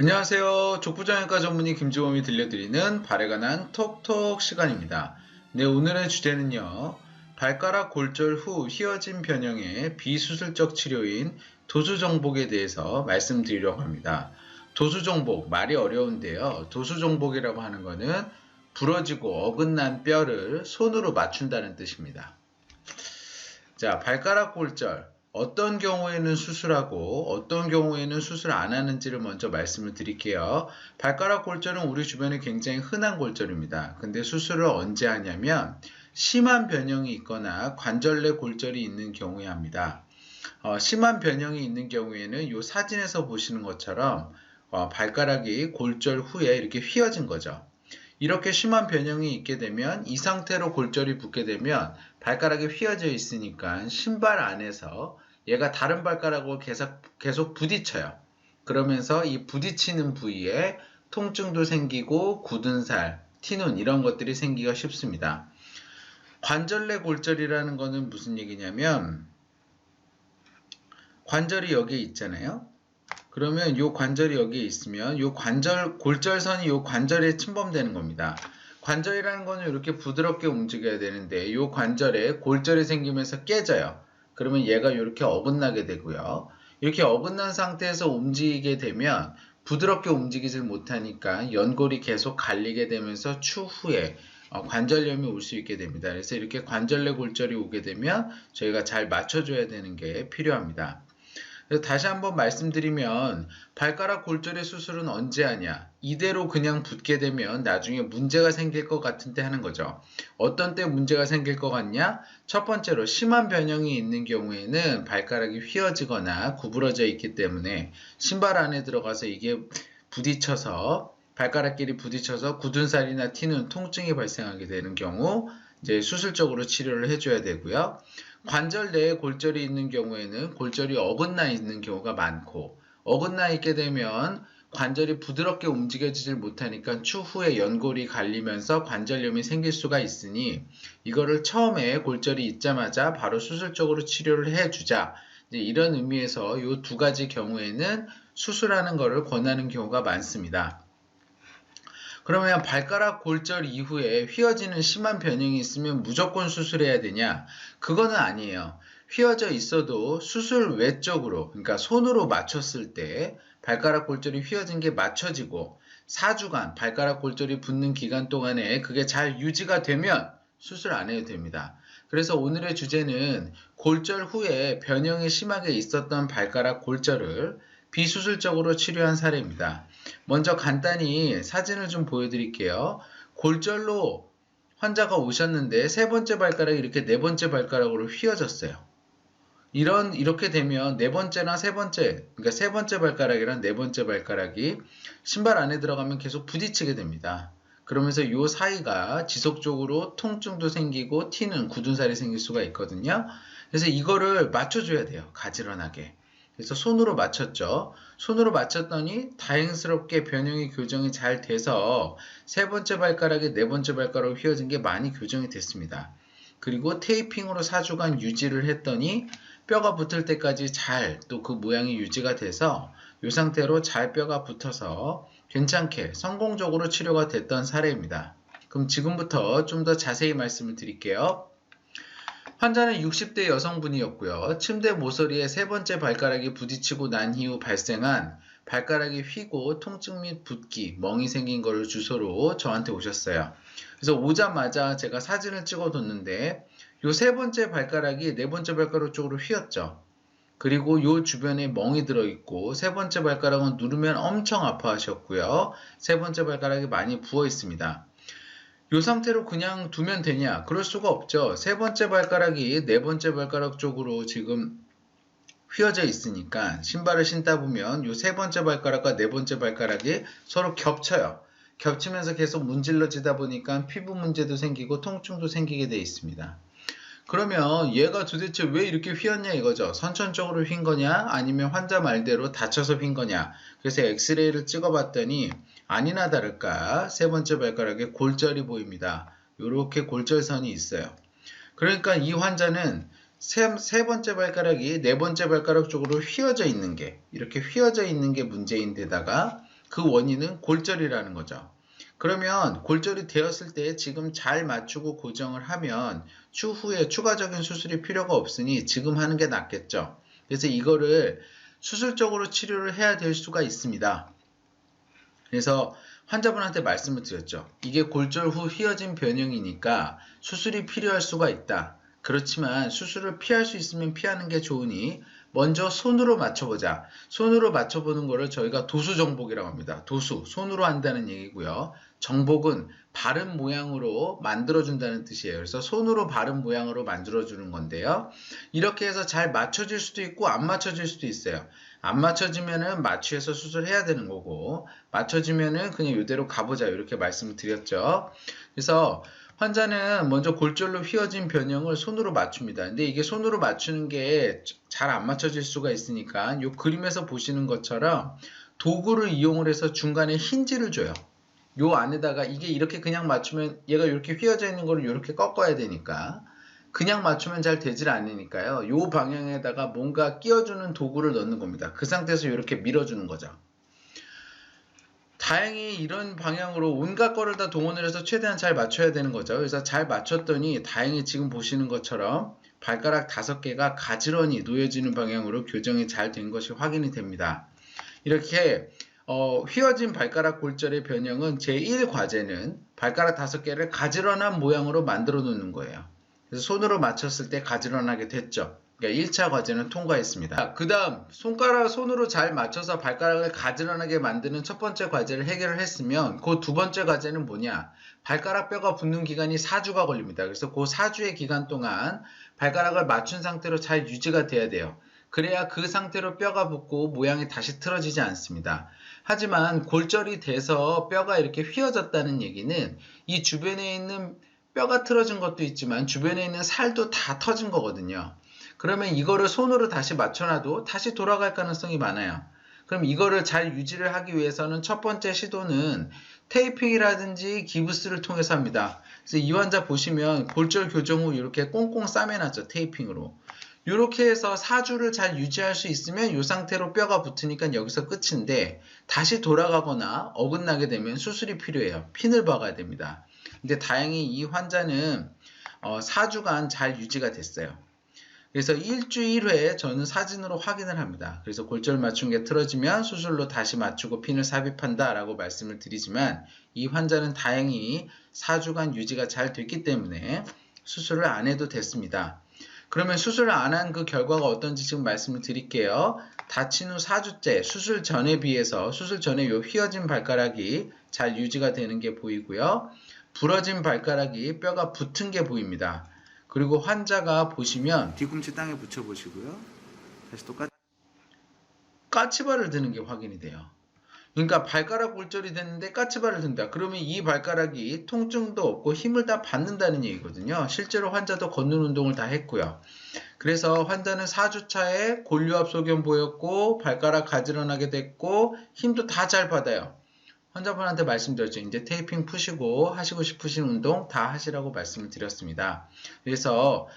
안녕하세요. 족부정형과 전문의 김주범이 들려드리는 발에 관한 톡톡 시간입니다. 네, 오늘의 주제는요. 발가락 골절 후 휘어진 변형의 비수술적 치료인 도수정복에 대해서 말씀드리려고 합니다. 도수정복, 말이 어려운데요. 도수정복이라고 하는 것은 부러지고 어긋난 뼈를 손으로 맞춘다는 뜻입니다. 자, 발가락 골절. 어떤 경우에는 수술하고 어떤 경우에는 수술 안 하는지를 먼저 말씀을 드릴게요. 발가락 골절은 우리 주변에 굉장히 흔한 골절입니다. 근데 수술을 언제 하냐면 심한 변형이 있거나 관절 내 골절이 있는 경우에 합니다. 어, 심한 변형이 있는 경우에는 이 사진에서 보시는 것처럼 어, 발가락이 골절 후에 이렇게 휘어진 거죠. 이렇게 심한 변형이 있게 되면 이 상태로 골절이 붙게 되면 발가락이 휘어져 있으니까 신발 안에서 얘가 다른 발가락으로 계속, 계속 부딪혀요. 그러면서 이 부딪히는 부위에 통증도 생기고 굳은 살, 티눈 이런 것들이 생기기가 쉽습니다. 관절내 골절이라는 거는 무슨 얘기냐면 관절이 여기에 있잖아요. 그러면 이 관절이 여기에 있으면 이 관절 골절선이 이 관절에 침범되는 겁니다. 관절이라는 거는 이렇게 부드럽게 움직여야 되는데 이 관절에 골절이 생기면서 깨져요. 그러면 얘가 이렇게 어긋나게 되고요. 이렇게 어긋난 상태에서 움직이게 되면 부드럽게 움직이질 못하니까 연골이 계속 갈리게 되면서 추후에 어, 관절염이 올 수 있게 됩니다. 그래서 이렇게 관절내 골절이 오게 되면 저희가 잘 맞춰줘야 되는 게 필요합니다. 다시 한번 말씀드리면 발가락 골절의 수술은 언제 하냐? 이대로 그냥 붙게 되면 나중에 문제가 생길 것 같은데 하는 거죠. 어떤 때 문제가 생길 것 같냐? 첫 번째로 심한 변형이 있는 경우에는 발가락이 휘어지거나 구부러져 있기 때문에 신발 안에 들어가서 이게 부딪혀서 발가락끼리 부딪혀서 굳은 살이나 튀는 통증이 발생하게 되는 경우 이제 수술적으로 치료를 해줘야 되고요. 관절 내에 골절이 있는 경우에는 골절이 어긋나 있는 경우가 많고 어긋나 있게 되면 관절이 부드럽게 움직여지질 못하니까 추후에 연골이 갈리면서 관절염이 생길 수가 있으니 이거를 처음에 골절이 있자마자 바로 수술적으로 치료를 해주자 이런 의미에서 이 두 가지 경우에는 수술하는 것을 권하는 경우가 많습니다. 그러면 발가락 골절 이후에 휘어지는 심한 변형이 있으면 무조건 수술해야 되냐? 그거는 아니에요. 휘어져 있어도 수술 외적으로, 그러니까 손으로 맞췄을 때 발가락 골절이 휘어진 게 맞춰지고 4주간 발가락 골절이 붙는 기간 동안에 그게 잘 유지가 되면 수술 안 해도 됩니다. 그래서 오늘의 주제는 골절 후에 변형이 심하게 있었던 발가락 골절을 비수술적으로 치료한 사례입니다. 먼저 간단히 사진을 좀 보여드릴게요. 골절로 환자가 오셨는데 세 번째 발가락이 이렇게 네 번째 발가락으로 휘어졌어요. 이런 이렇게 되면 네 번째나 세 번째, 그러니까 세 번째 발가락이랑 네 번째 발가락이 신발 안에 들어가면 계속 부딪히게 됩니다. 그러면서 이 사이가 지속적으로 통증도 생기고 티는 굳은 살이 생길 수가 있거든요. 그래서 이거를 맞춰줘야 돼요. 가지런하게. 그래서 손으로 맞췄죠. 손으로 맞췄더니 다행스럽게 변형이 교정이 잘 돼서 세 번째 발가락에 네 번째 발가락 휘어진 게 많이 교정이 됐습니다. 그리고 테이핑으로 4주간 유지를 했더니 뼈가 붙을 때까지 잘 또 그 모양이 유지가 돼서 이 상태로 잘 뼈가 붙어서 괜찮게 성공적으로 치료가 됐던 사례입니다. 그럼 지금부터 좀 더 자세히 말씀을 드릴게요. 환자는 60대 여성분이었고요. 침대 모서리에 세 번째 발가락이 부딪히고 난 이후 발생한 발가락이 휘고 통증 및 붓기, 멍이 생긴 것을 주소로 저한테 오셨어요. 그래서 오자마자 제가 사진을 찍어뒀는데 요 세 번째 발가락이 네 번째 발가락 쪽으로 휘었죠. 그리고 요 주변에 멍이 들어있고 세 번째 발가락은 누르면 엄청 아파하셨고요. 세 번째 발가락이 많이 부어 있습니다. 이 상태로 그냥 두면 되냐? 그럴 수가 없죠. 세 번째 발가락이 네 번째 발가락 쪽으로 지금 휘어져 있으니까 신발을 신다 보면 이 세 번째 발가락과 네 번째 발가락이 서로 겹쳐요. 겹치면서 계속 문질러지다 보니까 피부 문제도 생기고 통증도 생기게 되어 있습니다. 그러면 얘가 도대체 왜 이렇게 휘었냐 이거죠. 선천적으로 휜 거냐 아니면 환자 말대로 다쳐서 휜 거냐. 그래서 엑스레이를 찍어봤더니 아니나 다를까 세 번째 발가락에 골절이 보입니다. 이렇게 골절선이 있어요. 그러니까 이 환자는 세, 세 번째 발가락이 네 번째 발가락 쪽으로 휘어져 있는 게 이렇게 휘어져 있는 게 문제인데다가 그 원인은 골절이라는 거죠. 그러면 골절이 되었을 때 지금 잘 맞추고 고정을 하면 추후에 추가적인 수술이 필요가 없으니 지금 하는 게 낫겠죠. 그래서 이거를 수술적으로 치료를 해야 될 수가 있습니다. 그래서 환자분한테 말씀을 드렸죠. 이게 골절 후 휘어진 변형이니까 수술이 필요할 수가 있다. 그렇지만 수술을 피할 수 있으면 피하는 게 좋으니 먼저 손으로 맞춰보자. 손으로 맞춰보는 거를 저희가 도수 정복이라고 합니다. 도수, 손으로 한다는 얘기고요. 정복은 바른 모양으로 만들어준다는 뜻이에요. 그래서 손으로 바른 모양으로 만들어주는 건데요. 이렇게 해서 잘 맞춰질 수도 있고 안 맞춰질 수도 있어요. 안 맞춰지면은 마취해서 수술해야 되는 거고 맞춰지면은 그냥 이대로 가보자 이렇게 말씀을 드렸죠. 그래서 환자는 먼저 골절로 휘어진 변형을 손으로 맞춥니다. 근데 이게 손으로 맞추는 게 잘 안 맞춰질 수가 있으니까 이 그림에서 보시는 것처럼 도구를 이용을 해서 중간에 힌지를 줘요. 요 안에다가 이게 이렇게 그냥 맞추면 얘가 이렇게 휘어져 있는 거를 이렇게 꺾어야 되니까 그냥 맞추면 잘 되질 않으니까요. 요 방향에다가 뭔가 끼워주는 도구를 넣는 겁니다. 그 상태에서 이렇게 밀어주는 거죠. 다행히 이런 방향으로 온갖 거를 다 동원을 해서 최대한 잘 맞춰야 되는 거죠. 그래서 잘 맞췄더니 다행히 지금 보시는 것처럼 발가락 다섯 개가 가지런히 놓여지는 방향으로 교정이 잘 된 것이 확인이 됩니다. 이렇게 어, 휘어진 발가락 골절의 변형은 제1과제는 발가락 다섯 개를 가지런한 모양으로 만들어 놓는 거예요. 그래서 손으로 맞췄을 때 가지런하게 됐죠. 그러니까 1차 과제는 통과했습니다. 그 다음 손가락 손으로 잘 맞춰서 발가락을 가지런하게 만드는 첫 번째 과제를 해결을 했으면 그 두 번째 과제는 뭐냐 발가락 뼈가 붙는 기간이 4주가 걸립니다. 그래서 그 4주의 기간 동안 발가락을 맞춘 상태로 잘 유지가 돼야 돼요. 그래야 그 상태로 뼈가 붙고 모양이 다시 틀어지지 않습니다. 하지만 골절이 돼서 뼈가 이렇게 휘어졌다는 얘기는 이 주변에 있는 뼈가 틀어진 것도 있지만 주변에 있는 살도 다 터진 거거든요. 그러면 이거를 손으로 다시 맞춰놔도 다시 돌아갈 가능성이 많아요. 그럼 이거를 잘 유지를 하기 위해서는 첫 번째 시도는 테이핑이라든지 기부스를 통해서 합니다. 그래서 이 환자 보시면 골절 교정 후 이렇게 꽁꽁 싸매놨죠. 테이핑으로. 이렇게 해서 사주를 잘 유지할 수 있으면 이 상태로 뼈가 붙으니까 여기서 끝인데 다시 돌아가거나 어긋나게 되면 수술이 필요해요. 핀을 박아야 됩니다. 근데 다행히 이 환자는 어, 4주간 잘 유지가 됐어요. 그래서 일주일에 저는 사진으로 확인을 합니다. 그래서 골절 맞춘 게 틀어지면 수술로 다시 맞추고 핀을 삽입한다 라고 말씀을 드리지만 이 환자는 다행히 4주간 유지가 잘 됐기 때문에 수술을 안 해도 됐습니다. 그러면 수술을 안한 그 결과가 어떤지 지금 말씀을 드릴게요. 다친 후 4주째 수술 전에 비해서 수술 전에 요 휘어진 발가락이 잘 유지가 되는 게 보이고요. 부러진 발가락이 뼈가 붙은 게 보입니다. 그리고 환자가 보시면 뒤꿈치 땅에 붙여 보시고요. 다시 똑같이 까치발을 드는 게 확인이 돼요. 그러니까 발가락 골절이 됐는데 까치발을 든다. 그러면 이 발가락이 통증도 없고 힘을 다 받는다는 얘기거든요. 실제로 환자도 걷는 운동을 다 했고요. 그래서 환자는 4주차에 골류압 소견 보였고 발가락 가지런하게 됐고 힘도 다 잘 받아요. 환자분한테 말씀드렸죠. 이제 테이핑 푸시고 하시고 싶으신 운동 다 하시라고 말씀을 드렸습니다. 그래서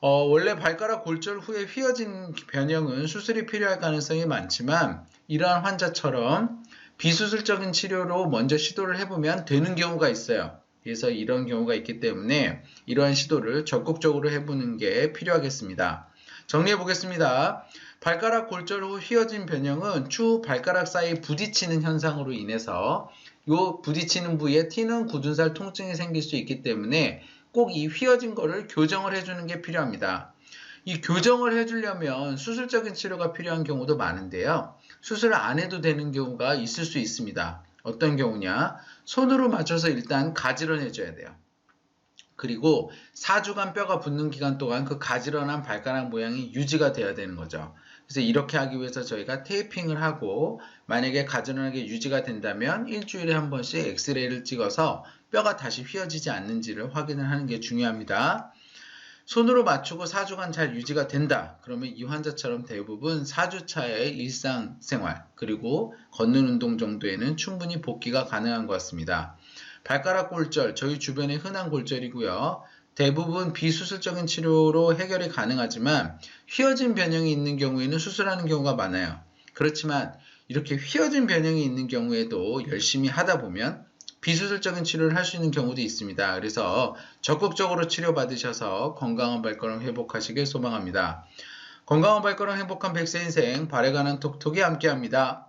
어, 원래 발가락 골절 후에 휘어진 변형은 수술이 필요할 가능성이 많지만 이러한 환자처럼 비수술적인 치료로 먼저 시도를 해보면 되는 경우가 있어요. 그래서 이런 경우가 있기 때문에 이러한 시도를 적극적으로 해보는 게 필요하겠습니다. 정리해 보겠습니다. 발가락 골절 후 휘어진 변형은 추후 발가락 사이 부딪히는 현상으로 인해서 이 부딪히는 부위에 튀는 굳은살 통증이 생길 수 있기 때문에 꼭 이 휘어진 거를 교정을 해주는 게 필요합니다. 이 교정을 해주려면 수술적인 치료가 필요한 경우도 많은데요. 수술을 안 해도 되는 경우가 있을 수 있습니다. 어떤 경우냐? 손으로 맞춰서 일단 가지런해줘야 돼요. 그리고 4주간 뼈가 붙는 기간 동안 그 가지런한 발가락 모양이 유지가 돼야 되는 거죠. 그래서 이렇게 하기 위해서 저희가 테이핑을 하고 만약에 가지런하게 유지가 된다면 일주일에 한 번씩 엑스레이를 찍어서 뼈가 다시 휘어지지 않는지를 확인을 하는 게 중요합니다. 손으로 맞추고 4주간 잘 유지가 된다. 그러면 이 환자처럼 대부분 4주차의 일상생활 그리고 걷는 운동 정도에는 충분히 복귀가 가능한 것 같습니다. 발가락 골절, 저희 주변에 흔한 골절이고요. 대부분 비수술적인 치료로 해결이 가능하지만 휘어진 변형이 있는 경우에는 수술하는 경우가 많아요. 그렇지만 이렇게 휘어진 변형이 있는 경우에도 열심히 하다 보면 비수술적인 치료를 할 수 있는 경우도 있습니다. 그래서 적극적으로 치료받으셔서 건강한 발걸음 회복하시길 소망합니다. 건강한 발걸음 행복한 백세 인생 발에 관한 톡톡이 함께합니다.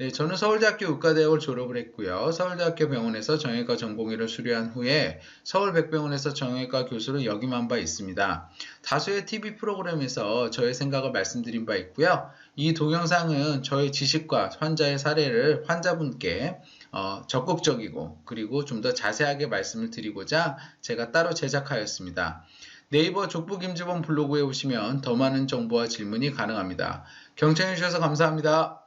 네, 저는 서울대학교 의과대학을 졸업을 했고요. 서울대학교 병원에서 정형외과 전공의를 수료한 후에 서울백병원에서 정형외과 교수로 역임한 바 있습니다. 다수의 TV 프로그램에서 저의 생각을 말씀드린 바 있고요. 이 동영상은 저의 지식과 환자의 사례를 환자분께 어, 적극적이고 그리고 좀 더 자세하게 말씀을 드리고자 제가 따로 제작하였습니다. 네이버 족부 김지범 블로그에 오시면 더 많은 정보와 질문이 가능합니다. 경청해 주셔서 감사합니다.